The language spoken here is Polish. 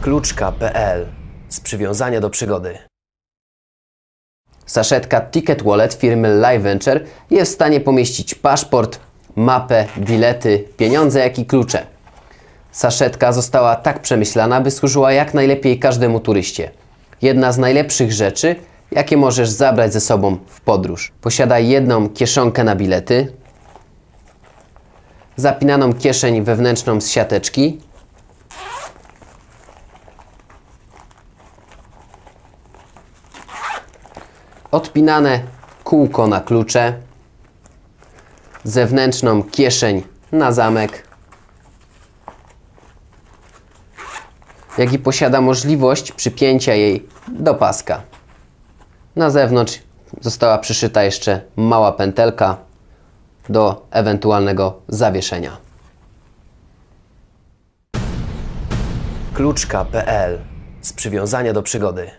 Kluczka.pl z przywiązania do przygody. Saszetka Ticket Wallet firmy Live Venture jest w stanie pomieścić paszport, mapę, bilety, pieniądze, jak i klucze. Saszetka została tak przemyślana, by służyła jak najlepiej każdemu turyście. Jedna z najlepszych rzeczy, jakie możesz zabrać ze sobą w podróż. Posiada jedną kieszonkę na bilety, zapinaną kieszeń wewnętrzną z siateczki, odpinane kółko na klucze, zewnętrzną kieszeń na zamek, jak i posiada możliwość przypięcia jej do paska. Na zewnątrz została przyszyta jeszcze mała pętelka do ewentualnego zawieszenia. Kluczka.pl z przywiązania do przygody.